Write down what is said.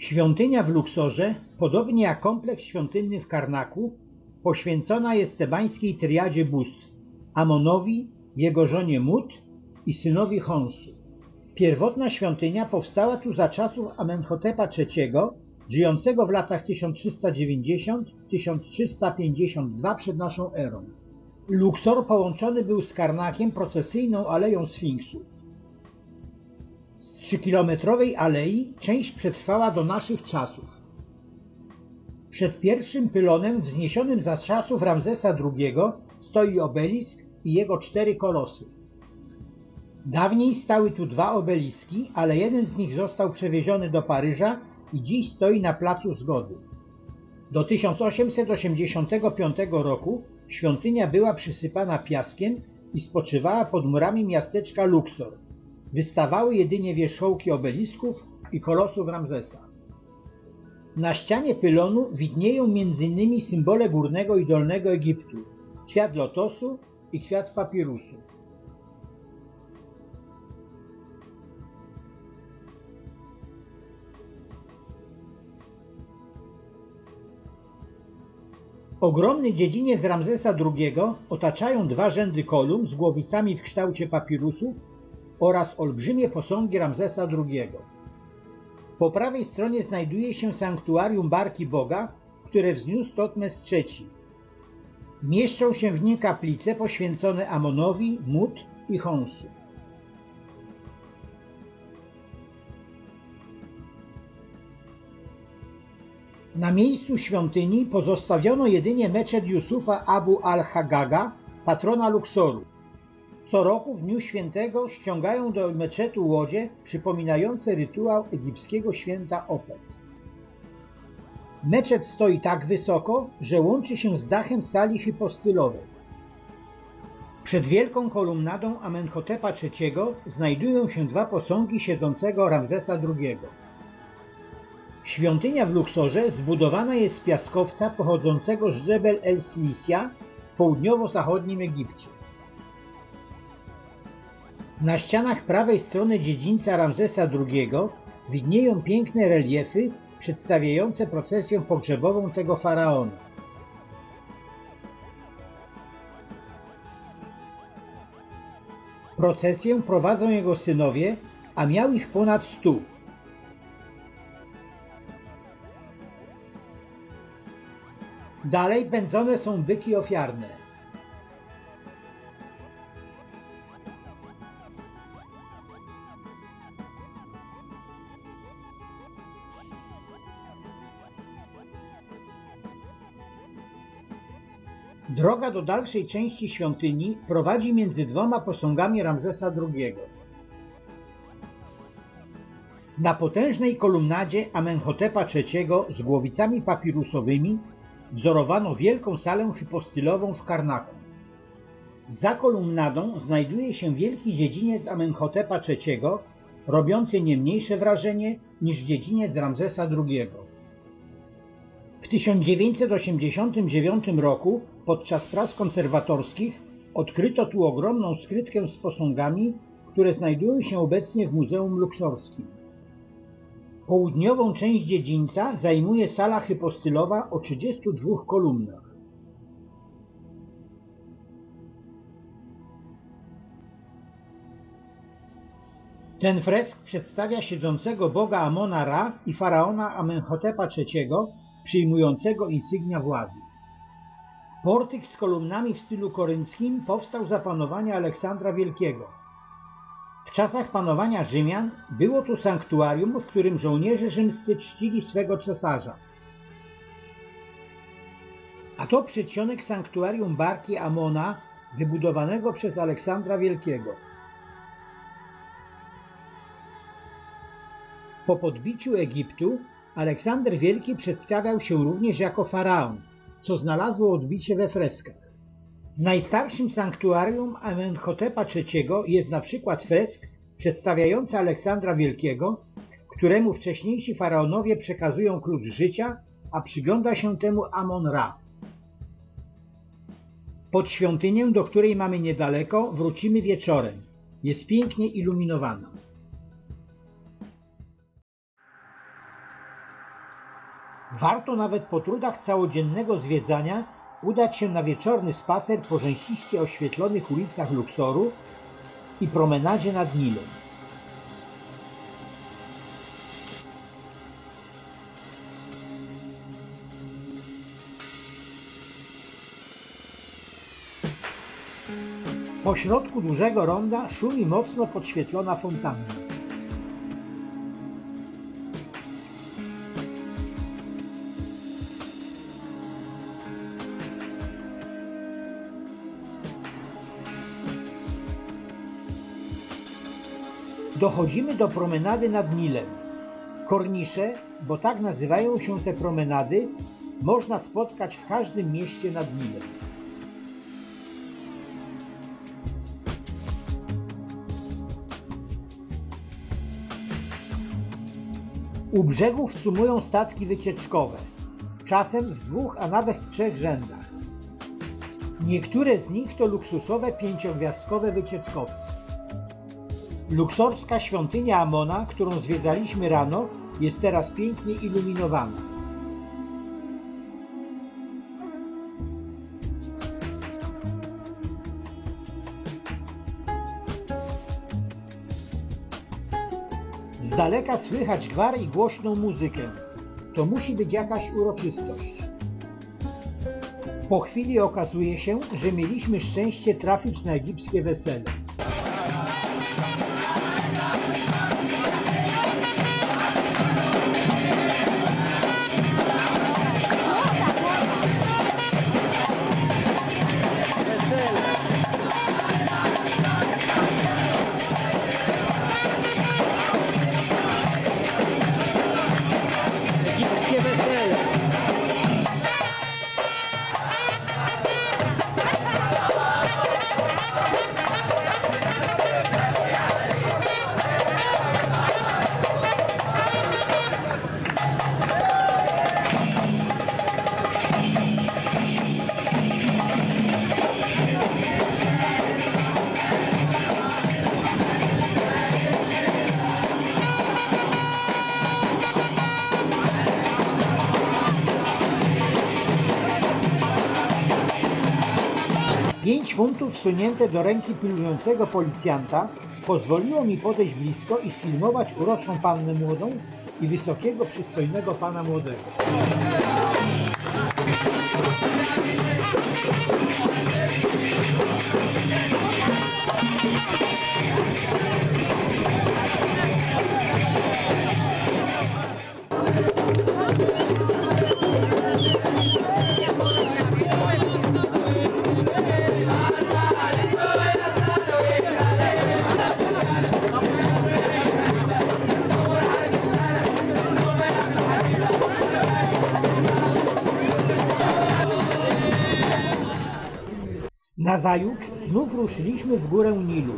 Świątynia w Luksorze, podobnie jak kompleks świątynny w Karnaku, poświęcona jest tebańskiej triadzie bóstw Amonowi, jego żonie Mut i synowi Honsu. Pierwotna świątynia powstała tu za czasów Amenhotepa III, żyjącego w latach 1390-1352 przed naszą erą. Luksor połączony był z Karnakiem procesyjną aleją Sfinksów. Trzykilometrowej alei część przetrwała do naszych czasów. Przed pierwszym pylonem wzniesionym za czasów Ramzesa II stoi obelisk i jego cztery kolosy. Dawniej stały tu dwa obeliski, ale jeden z nich został przewieziony do Paryża i dziś stoi na Placu Zgody. Do 1885 roku świątynia była przysypana piaskiem i spoczywała pod murami miasteczka Luxor. Wystawały jedynie wierzchołki obelisków i kolosów Ramzesa. Na ścianie pylonu widnieją m.in. symbole górnego i dolnego Egiptu, kwiat lotosu i kwiat papirusu. Ogromny dziedziniec Ramzesa II otaczają dwa rzędy kolumn z głowicami w kształcie papirusów oraz olbrzymie posągi Ramzesa II. Po prawej stronie znajduje się sanktuarium Barki Boga, które wzniósł Totmes III. Mieszczą się w nim kaplice poświęcone Amonowi, Mut i Honsu. Na miejscu świątyni pozostawiono jedynie meczet Yusufa Abu al-Hagaga, patrona Luksoru. Co roku w dniu świętego ściągają do meczetu łodzie przypominające rytuał egipskiego święta Opet. Meczet stoi tak wysoko, że łączy się z dachem sali hipostylowej. Przed wielką kolumnadą Amenhotepa III znajdują się dwa posągi siedzącego Ramzesa II. Świątynia w Luksorze zbudowana jest z piaskowca pochodzącego z Jebel el Silisia w południowo-zachodnim Egipcie. Na ścianach prawej strony dziedzińca Ramzesa II widnieją piękne reliefy przedstawiające procesję pogrzebową tego faraona. Procesję prowadzą jego synowie, a miał ich ponad stu. Dalej pędzone są byki ofiarne. Droga do dalszej części świątyni prowadzi między dwoma posągami Ramzesa II. Na potężnej kolumnadzie Amenhotepa III z głowicami papirusowymi wzorowano wielką salę hipostylową w Karnaku. Za kolumnadą znajduje się wielki dziedziniec Amenhotepa III, robiący nie mniejsze wrażenie niż dziedziniec Ramzesa II. W 1989 roku podczas prac konserwatorskich odkryto tu ogromną skrytkę z posągami, które znajdują się obecnie w Muzeum Luksorskim. Południową część dziedzińca zajmuje sala hypostylowa o 32 kolumnach. Ten fresk przedstawia siedzącego boga Amona Ra i faraona Amenhotepa III, przyjmującego insygnia władzy. Portyk z kolumnami w stylu korynckim powstał za panowania Aleksandra Wielkiego. W czasach panowania Rzymian było tu sanktuarium, w którym żołnierze rzymscy czcili swego cesarza. A to przedsionek sanktuarium Barki Amona, wybudowanego przez Aleksandra Wielkiego. Po podbiciu Egiptu Aleksander Wielki przedstawiał się również jako faraon, co znalazło odbicie we freskach. W najstarszym sanktuarium Amenhotepa III jest na przykład fresk przedstawiający Aleksandra Wielkiego, któremu wcześniejsi faraonowie przekazują klucz życia, a przygląda się temu Amon-Ra. Pod świątynię, do której mamy niedaleko, wrócimy wieczorem. Jest pięknie iluminowana. Warto nawet po trudach całodziennego zwiedzania udać się na wieczorny spacer po rzęsiście oświetlonych ulicach Luksoru i promenadzie nad Nilem. Po środku dużego ronda szumi mocno podświetlona fontanna. Dochodzimy do promenady nad Nilem. Kornisze, bo tak nazywają się te promenady, można spotkać w każdym mieście nad Nilem. U brzegów sumują statki wycieczkowe, czasem w dwóch, a nawet trzech rzędach. Niektóre z nich to luksusowe pięciogwiazdkowe wycieczkowce. Luksorska świątynia Amona, którą zwiedzaliśmy rano, jest teraz pięknie iluminowana. Z daleka słychać gwar i głośną muzykę. To musi być jakaś uroczystość. Po chwili okazuje się, że mieliśmy szczęście trafić na egipskie wesele. Funtów wsunięte do ręki pilnującego policjanta pozwoliło mi podejść blisko i sfilmować uroczą pannę młodą i wysokiego, przystojnego pana młodego. Nazajutrz znów ruszyliśmy w górę Nilu.